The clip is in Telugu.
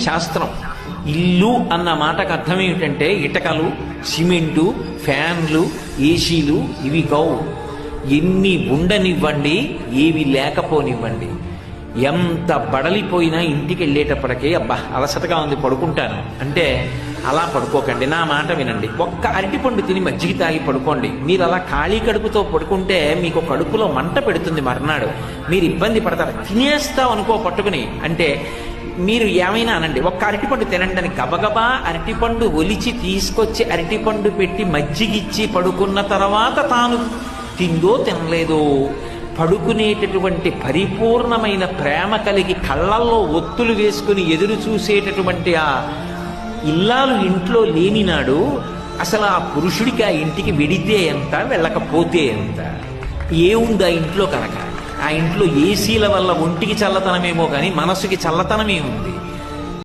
శాస్త్రం. ఇల్లు అన్న మాటకు అర్థం ఏమిటంటే ఇటకలు సిమెంటు ఫ్యాన్లు ఏసీలు ఇవి కావు. ఎన్ని ఉండనివ్వండి ఏవి లేకపోనివ్వండి. ఎంత బడలిపోయినా ఇంటికి వెళ్ళేటప్పటికే అబ్బా అలసటగా ఉంది పడుకుంటాను. అంటే అలా పడుకోకండి నా మాట వినండి. ఒక్క అరటిపండు తిని మజ్జిగ తాగి పడుకోండి. మీరు అలా ఖాళీ కడుపుతో పడుకుంటే మీకు కడుపులో మంట పెడుతుంది మర్నాడు. మీరు ఇబ్బంది పడతారు. తినేస్తాం అనుకో పట్టుకుని. అంటే మీరు ఏమైనా అనండి ఒక్క అరటిపండు తినండి అని గబగబా అరటిపండు ఒలిచి తీసుకొచ్చి అరటిపండు పెట్టి మజ్జిగిచ్చి పడుకున్న తర్వాత తాను తిందో తినలేదో పడుకునేటటువంటి పరిపూర్ణమైన ప్రేమ కలిగి కళ్ళల్లో ఒత్తులు వేసుకుని ఎదురు చూసేటటువంటి ఆ ఇల్లాలు ఇంట్లో లేనినాడు అసలు ఆ పురుషుడికి ఆ ఇంటికి వెడితే ఎంత వెళ్ళకపోతే ఎంత? ఏముంది ఆ ఇంట్లో కనుక? ఆ ఇంట్లో ఏసీల వల్ల ఒంటికి చల్లతనమేమో కానీ మనసుకి చల్లతనమే ఉంది.